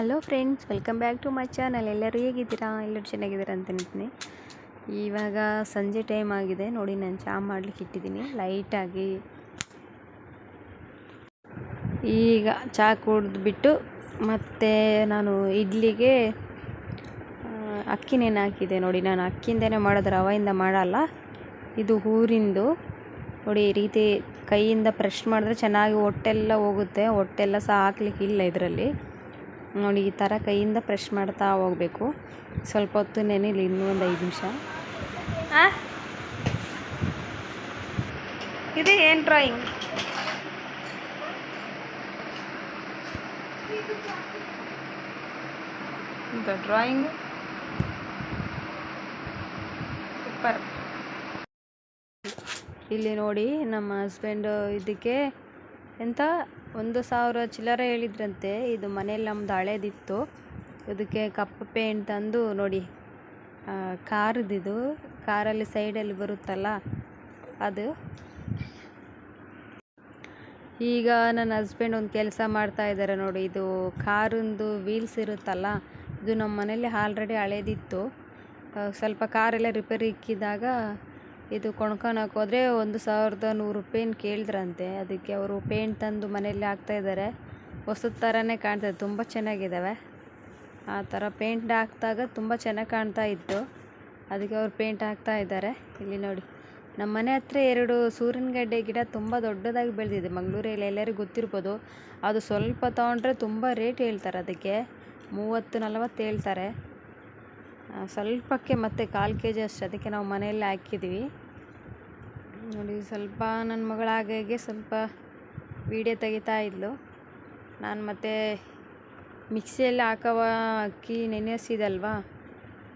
Hello friends, welcome back to my channel. ಎಲ್ಲರೂ ಹೇಗಿದ್ದೀರಾ? ಎಲ್ಲರೂ ಚೆನ್ನಾಗಿದ್ದೀರಾ ಅಂತ ನಿಂತೀನಿ ಇವಾಗ ಸಂಜೆ ಟೈಮ್ ಆಗಿದೆ. ನೋಡಿ, ನಾನು ಚಹಾ ಮಾಡ್ಲಿಕ್ಕೆ ಇಟ್ಟಿದ್ದೀನಿ. ಲೈಟಾಗಿ ಈಗ ಚಹಾ ಕುಡಿದ್ಬಿಟ್ಟು ಮತ್ತು ನಾನು ಇಡ್ಲಿಗೆ ಅಕ್ಕಿನೇನು ಹಾಕಿದೆ ನೋಡಿ. ನಾನು ಅಕ್ಕಿಯಿಂದನೇ ಮಾಡೋದು, ರವೆಯಿಂದ ಮಾಡಲ್ಲ. ಇದು ಊರಿಂದು. ನೋಡಿ, ಈ ರೀತಿ ಕೈಯಿಂದ ಪ್ರೆಶ್ ಮಾಡಿದ್ರೆ ಚೆನ್ನಾಗಿ ಹೊಟ್ಟೆಲ್ಲ ಹೋಗುತ್ತೆ. ಹೊಟ್ಟೆಲ್ಲ ಸಹ ಹಾಕ್ಲಿಕ್ಕೆ ಇಲ್ಲ ಇದರಲ್ಲಿ. ನೋಡಿ ಈ ಥರ ಕೈಯಿಂದ ಪ್ರೆಶ್ ಮಾಡ್ತಾ ಹೋಗಬೇಕು. ಸ್ವಲ್ಪ ಹೊತ್ತು ನೆನೆಲಿ ಇನ್ನೂ ಒಂದು ಐದು ನಿಮಿಷ. ಇದು ಏನು ಡ್ರಾಯಿಂಗ್ ಡ್ರಾಯಿಂಗ್ ಸೂಪರ್ ಇಲ್ಲಿ ನೋಡಿ ನಮ್ಮ ಹಸ್ಬೆಂಡು ಇದಕ್ಕೆ ಎಂತ? ಒಂದು ಸಾವಿರ ಚಿಲ್ಲರೆ ಹೇಳಿದ್ರಂತೆ. ಇದು ಮನೇಲಿ ನಮ್ದು ಹಳೇದಿತ್ತು. ಇದಕ್ಕೆ ಕಪ್ಪು ಪೇಂಟ್ ತಂದು ನೋಡಿ ಕಾರದಿದು. ಕಾರಲ್ಲಿ ಸೈಡಲ್ಲಿ ಬರುತ್ತಲ್ಲ ಅದು. ಈಗ ನನ್ನ ಹಸ್ಬೆಂಡ್ ಒಂದು ಕೆಲಸ ಮಾಡ್ತಾ ಇದ್ದಾರೆ ನೋಡಿ. ಇದು ಕಾರಿಂದು ವೀಲ್ಸ್ ಇರುತ್ತಲ್ಲ, ಇದು ನಮ್ಮ ಮನೇಲಿ ಆಲ್ರೆಡಿ ಹಳೇದಿತ್ತು. ಸ್ವಲ್ಪ ಕಾರೆಲ್ಲ ರಿಪೇರಿ ಇಕ್ಕಿದಾಗ ಇದು ಕೊಂಡ್ಕೊಳಕ್ಕೆ ಹೋದರೆ ಒಂದು ಸಾವಿರದ ನೂರು ರೂಪಾಯಿನ ಕೇಳಿದ್ರಂತೆ. ಅದಕ್ಕೆ ಅವರು ಪೇಂಟ್ ತಂದು ಮನೆಯಲ್ಲಿ ಹಾಕ್ತಾ ಇದ್ದಾರೆ. ಹೊಸದ ಥರನೇ ಕಾಣ್ತಾಯಿದೆ ತುಂಬ ಚೆನ್ನಾಗಿದ್ದಾವೆ. ಆ ಥರ ಪೇಂಟ್ ಹಾಕಿದಾಗ ತುಂಬ ಚೆನ್ನಾಗಿ ಕಾಣ್ತಾ ಇತ್ತು. ಅದಕ್ಕೆ ಅವ್ರು ಪೇಂಟ್ ಹಾಕ್ತಾ ಇದ್ದಾರೆ. ಇಲ್ಲಿ ನೋಡಿ. ನಮ್ಮ ಮನೆ ಹತ್ರ ಎರಡು ಸೂರ್ಯನಗಡ್ಡೆ ಗಿಡ ತುಂಬ ದೊಡ್ಡದಾಗಿ ಬೆಳೆದಿದೆ. ಮಂಗಳೂರಲ್ಲಿ ಎಲ್ಲರಿಗೂ ಗೊತ್ತಿರ್ಬೋದು. ಅದು ಸ್ವಲ್ಪ ತೊಗೊಂಡ್ರೆ ತುಂಬ ರೇಟ್ ಹೇಳ್ತಾರೆ. ಅದಕ್ಕೆ ಮೂವತ್ತು, ನಲವತ್ತು ಹೇಳ್ತಾರೆ. ಸ್ವಲ್ಪಕ್ಕೆ ಮತ್ತೆ ಕಾಲು ಕೆ ಜಿ ಅಷ್ಟು. ಅದಕ್ಕೆ ನಾವು ಮನೆಯಲ್ಲೇ ಹಾಕಿದ್ವಿ ನೋಡಿ, ಸ್ವಲ್ಪ ನನ್ನ ಮಗಳ ಹಾಗಾಗಿ ಸ್ವಲ್ಪ ವೀಡಿಯೋ ತೆಗಿತಾ ಇದ್ಲು. ನಾನು ಮತ್ತೆ ಮಿಕ್ಸಿಯಲ್ಲಿ ಹಾಕವ ಅಕ್ಕಿ ನೆನೆಸಿದಲ್ವಾ?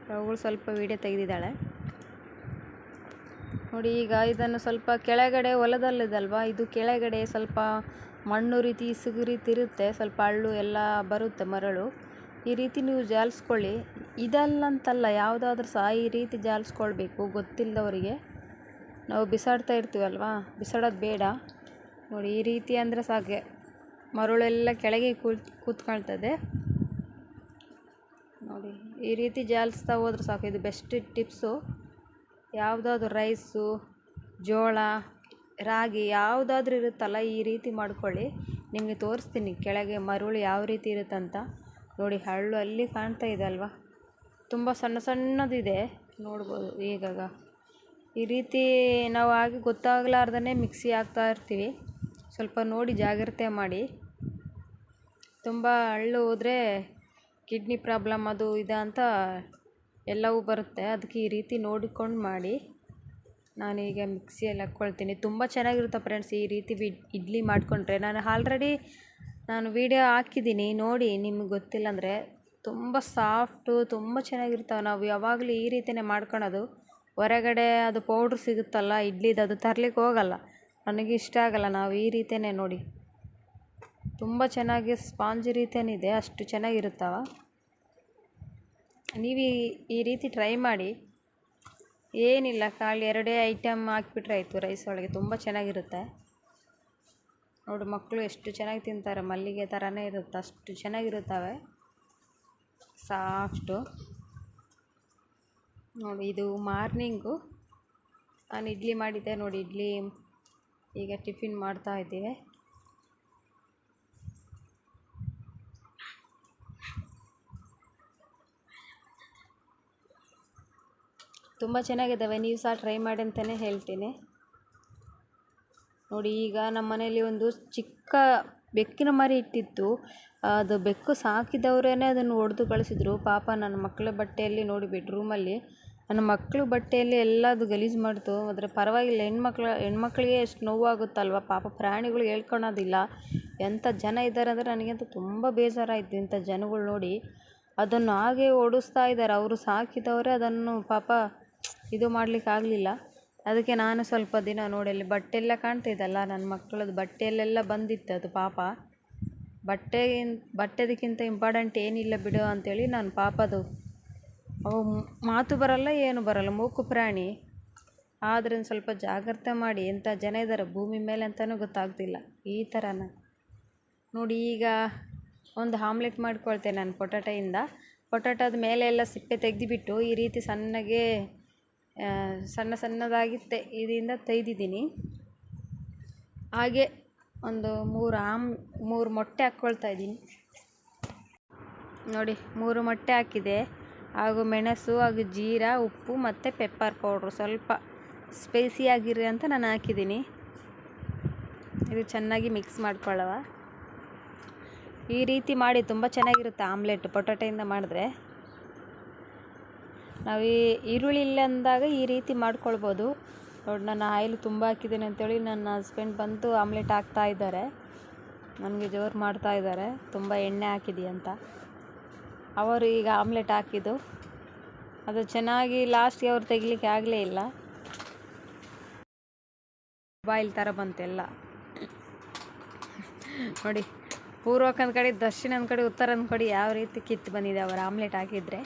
ಅವುಗಳು ಸ್ವಲ್ಪ ವೀಡಿಯೋ ತೆಗೆದಿದ್ದಾಳೆ. ನೋಡಿ, ಈಗ ಇದನ್ನು ಸ್ವಲ್ಪ ಕೆಳಗಡೆ ಹೊಲದಲ್ಲಿದಲ್ವಾ ಇದು ಕೆಳಗಡೆ ಸ್ವಲ್ಪ ಮಣ್ಣು ರೀತಿ, ಇಸುಗು ರೀತಿ ಇರುತ್ತೆ. ಸ್ವಲ್ಪ ಹಳ್ಳು ಎಲ್ಲ ಬರುತ್ತೆ ಮರಳು. ಈ ರೀತಿ ನೀವು ಜಾಲಿಸ್ಕೊಳ್ಳಿ. ಇದಲ್ಲಂತಲ್ಲ, ಯಾವುದಾದ್ರೂ ಸಹ ಈ ರೀತಿ ಜಾಲಿಸ್ಕೊಳ್ಬೇಕು ಗೊತ್ತಿಲ್ಲದವರಿಗೆ. ನಾವು ಬಿಸಾಡ್ತಾ ಇರ್ತೀವಲ್ವಾ? ಬಿಸಾಡೋದು ಬೇಡ. ನೋಡಿ, ಈ ರೀತಿ ಅಂದರೆ ಸಾಕೆ. ಮರಳೆಲ್ಲ ಕೆಳಗೆ ಕೂತ್, ಕೂತ್ಕೊಳ್ತದೆ. ನೋಡಿ, ಈ ರೀತಿ ಜಾಲಿಸ್ತಾ ಹೋದ್ರೆ ಸಾಕು. ಇದು ಬೆಸ್ಟ್ ಟಿಪ್ಸು ಯಾವುದಾದ್ರು ರೈಸು ಜೋಳ, ರಾಗಿ ಯಾವುದಾದ್ರೂ ಇರುತ್ತಲ್ಲ, ಈ ರೀತಿ ಮಾಡ್ಕೊಳ್ಳಿ. ನಿಮಗೆ ತೋರಿಸ್ತೀನಿ ಕೆಳಗೆ ಮರುಳು ಯಾವ ರೀತಿ ಇರುತ್ತಂತ. ನೋಡಿ, ಹಳ್ಳು ಅಲ್ಲಿ ಕಾಣ್ತಾ ಇದೆ ಅಲ್ವಾ? ತುಂಬ ಸಣ್ಣ ಸಣ್ಣದಿದೆ. ನೋಡ್ಬೋದು, ಈಗಾಗ. ಈ ರೀತಿ ನಾವು ಆಗಿ ಗೊತ್ತಾಗಲಾರ್ದೇ ಮಿಕ್ಸಿ ಹಾಕ್ತಾ ಇರ್ತೀವಿ. ಸ್ವಲ್ಪ ನೋಡಿ ಜಾಗ್ರತೆ ಮಾಡಿ. ತುಂಬ ಹಳ್ಳು ಹೋದರೆ ಕಿಡ್ನಿ ಪ್ರಾಬ್ಲಮ್ ಅದು ಇದೆ ಅಂತ ಎಲ್ಲವೂ ಬರುತ್ತೆ. ಅದಕ್ಕೆ ಈ ರೀತಿ ನೋಡಿಕೊಂಡು ಮಾಡಿ. ನಾನೀಗ ಮಿಕ್ಸಿಯಲ್ಲಿ ಹಾಕ್ಕೊಳ್ತೀನಿ. ತುಂಬ ಚೆನ್ನಾಗಿರುತ್ತೆ ಫ್ರೆಂಡ್ಸ್ ಈ ರೀತಿ ಇಡ್ಲಿ ಮಾಡಿಕೊಂಡ್ರೆ. ನಾನು ಆಲ್ರೆಡಿ ನಾನು ವೀಡಿಯೋ ಹಾಕಿದ್ದೀನಿ. ನೋಡಿ ನಿಮಗೆ ಗೊತ್ತಿಲ್ಲ ಅಂದರೆ ತುಂಬ ಸಾಫ್ಟು, ತುಂಬ ಚೆನ್ನಾಗಿರ್ತಾವೆ. ನಾವು ಯಾವಾಗಲೂ ಈ ರೀತಿಯೇ ಮಾಡ್ಕೊಳೋದು. ಹೊರಗಡೆ ಅದು ಪೌಡ್ರ್ ಸಿಗುತ್ತಲ್ಲ, ಇಡ್ಲಿದು ಅದು ತರ್ಲಿಕ್ಕೆ ಹೋಗಲ್ಲ. ನನಗೆ ಇಷ್ಟ ಆಗಲ್ಲ, ನಾವು ಈ ರೀತಿಯೇ ನೋಡಿ. ತುಂಬ ಚೆನ್ನಾಗಿ ಸ್ಪಾಂಜ್ ರೀತಿಯೇನಿದೆ, ಅಷ್ಟು ಚೆನ್ನಾಗಿರುತ್ತವ ನೀವು ಈ- ಈ ರೀತಿ ಟ್ರೈ ಮಾಡಿ. ಏನಿಲ್ಲ, ಖಾಲಿ ಎರಡೇ ಐಟಮ್ ಹಾಕಿಬಿಟ್ರೆ ಆಯಿತು ರೈಸ್ ಒಳಗೆ, ತುಂಬ ಚೆನ್ನಾಗಿರುತ್ತೆ. ನೋಡಿ ಮಕ್ಕಳು ಎಷ್ಟು ಚೆನ್ನಾಗಿ ತಿಂತಾರೆ, ಮಲ್ಲಿಗೆ ಥರನೇ ಇರುತ್ತೆ, ಅಷ್ಟು ಚೆನ್ನಾಗಿರುತ್ತವೆ. ಸಾಫ್ಟು. ನೋಡಿ, ಇದು ಮಾರ್ನಿಂಗು. ನಾನು ಇಡ್ಲಿ ಮಾಡಿದ್ದೆ ನೋಡಿ, ಇಡ್ಲಿ ಈಗ ಟಿಫಿನ್ ಮಾಡ್ತಾ ಇದ್ದೀವಿ. ತುಂಬ ಚೆನ್ನಾಗಿದ್ದಾವೆ, ನೀವು ಸಹ ಟ್ರೈ ಮಾಡಿ ಅಂತಲೇ ಹೇಳ್ತೀನಿ. ನೋಡಿ, ಈಗ ನಮ್ಮ ಮನೆಯಲ್ಲಿ ಒಂದು ಚಿಕ್ಕ ಬೆಕ್ಕಿನ ಮರಿ ಇಟ್ಟಿತ್ತು. ಅದು ಬೆಕ್ಕು ಸಾಕಿದವರೇ ಅದನ್ನು ಹೊಡೆದು ಕಳಿಸಿದ್ರು. ಪಾಪ ನನ್ನ ಮಕ್ಕಳ ಬಟ್ಟೆಯಲ್ಲಿ ನೋಡಿ, ಬೆಡ್ರೂಮಲ್ಲಿ ನನ್ನ ಮಕ್ಕಳು ಬಟ್ಟೆಯಲ್ಲಿ ಎಲ್ಲ ಅದು ಗಲೀಜು ಮಾಡಿತು. ಆದರೆ ಪರವಾಗಿಲ್ಲ, ಹೆಣ್ಮಕ್ಳು, ಹೆಣ್ಮಕ್ಳಿಗೆ ಎಷ್ಟು ನೋವಾಗುತ್ತಲ್ವ? ಪಾಪ ಪ್ರಾಣಿಗಳು ಹೇಳ್ಕೊಳೋದಿಲ್ಲ. ಎಂಥ ಜನ ಇದ್ದಾರೆ ಅಂದರೆ ನನಗಂತೂ ತುಂಬ ಬೇಜಾರಾಯಿತು ಇಂಥ ಜನಗಳು ನೋಡಿ. ಅದನ್ನು ಹಾಗೆ ಓಡಿಸ್ತಾ ಇದ್ದಾರೆ ಅವರು ಸಾಕಿದವರೇ ಅದನ್ನು ಪಾಪ ಇದು ಮಾಡ್ಲಿಕ್ಕೆ ಆಗಲಿಲ್ಲ. ಅದಕ್ಕೆ ನಾನು ಸ್ವಲ್ಪ ದಿನ ನೋಡಿ, ಅಲ್ಲಿ ಬಟ್ಟೆ ಎಲ್ಲ ಕಾಣ್ತಿದ್ದಲ್ಲ ನನ್ನ ಮಕ್ಕಳದ್ದು ಬಟ್ಟೆಯಲ್ಲೆಲ್ಲ ಬಂದಿತ್ತು ಅದು ಪಾಪ. ಬಟ್ಟೆಗಿಂತ, ಬಟ್ಟೆದಕ್ಕಿಂತ ಇಂಪಾರ್ಟೆಂಟ್ ಏನಿಲ್ಲ ಬಿಡು ಅಂತೇಳಿ ನಾನು ಪಾಪದು ಅವು ಮಾತು ಬರಲ್ಲ, ಏನು ಬರಲ್ಲ. ಮೂಕು ಪ್ರಾಣಿ. ಆದ್ರಿಂದ ಸ್ವಲ್ಪ ಜಾಗ್ರತೆ ಮಾಡಿ ಎಂಥ ಜನ ಇದ್ದಾರೆ ಭೂಮಿ ಮೇಲೆ ಅಂತಲೂ ಗೊತ್ತಾಗ್ತಿಲ್ಲ. ಈ ಥರನ ನೋಡಿ, ಈಗ ಒಂದು ಆಮ್ಲೆಟ್ ಮಾಡ್ಕೊಳ್ತೇನೆ ನಾನು ಪೊಟಾಟೊಯಿಂದ. ಪೊಟಾಟೋದ ಮೇಲೆ ಎಲ್ಲ ಸಿಪ್ಪೆ ತೆಗೆದುಬಿಟ್ಟು ಈ ರೀತಿ ಸಣ್ಣಗೆ ಸಣ್ಣ ಸಣ್ಣದಾಗಿತ್ತೆ. ಇದರಿಂದ ತೆಗೆದಿದ್ದೀನಿ. ಹಾಗೆ ಒಂದು ಮೂರು ಆಮ್, ಮೂರು ಮೊಟ್ಟೆ ಹಾಕ್ಕೊಳ್ತಾ ಇದ್ದೀನಿ. ನೋಡಿ, ಮೂರು ಮೊಟ್ಟೆ ಹಾಕಿದೆ. ಹಾಗೂ ಮೆಣಸು ಹಾಗೂ ಜೀರಾ, ಉಪ್ಪು ಮತ್ತು ಪೆಪ್ಪರ್ ಪೌಡ್ರು ಸ್ವಲ್ಪ ಸ್ಪೈಸಿ ಆಗಿರಿ ಅಂತ ನಾನು ಹಾಕಿದ್ದೀನಿ. ಇದು ಚೆನ್ನಾಗಿ ಮಿಕ್ಸ್ ಮಾಡ್ಕೊಳ್ಳುವ. ಈ ರೀತಿ ಮಾಡಿ ತುಂಬ ಚೆನ್ನಾಗಿರುತ್ತೆ ಆಮ್ಲೆಟ್ ಪೊಟೊಟೆಯಿಂದ ಮಾಡಿದ್ರೆ. ನಾವು ಈ ಈರುಳ್ಳಿ ಇಲ್ಲ ಅಂದಾಗ ಈ ರೀತಿ ಮಾಡ್ಕೊಳ್ಬೋದು. ನೋಡಿ ನಾನು ಆಯಿಲ್ ತುಂಬ ಹಾಕಿದ್ದೀನಿ ಅಂತೇಳಿ ನನ್ನ ಹಸ್ಬೆಂಡ್ ಬಂದು ಆಮ್ಲೆಟ್ ಹಾಕ್ತಾ ಇದ್ದಾರೆ. ನನಗೆ ಜೋರು ಮಾಡ್ತಾ ಇದ್ದಾರೆ. ತುಂಬ ಎಣ್ಣೆ ಹಾಕಿದಿ ಅಂತ. ಅವರು ಈಗ ಆಮ್ಲೆಟ್ ಹಾಕಿದ್ದು. ಅದು ಚೆನ್ನಾಗಿ ಲಾಸ್ಟ್ಗೆ ಅವ್ರು ತೆಗಿಲಿಕ್ಕೆ ಆಗಲೇ ಇಲ್ಲ. ಬಾಯಿಲ್ ಥರ ಬಂತೆಲ್ಲ ನೋಡಿ, ಪೂರ್ವಕ್ಕಂದ ಕಡೆ, ದಕ್ಷಿಣದ ಕಡೆ, ಉತ್ತರದ ಕಡೆ ಯಾವ ರೀತಿ ಕಿತ್ತು ಬಂದಿದೆ ಅವರು ಆಮ್ಲೆಟ್ ಹಾಕಿದರೆ.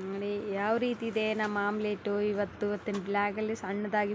ನೋಡಿ, ಯಾವ ರೀತಿ ಇದೆ ನಮ್ಮ ಆಮ್ಲೆಟು ಇವತ್ತು ಇವತ್ತಿನ ಬ್ಲ್ಯಾಗಲ್ಲಿ ಸಣ್ಣದಾಗಿ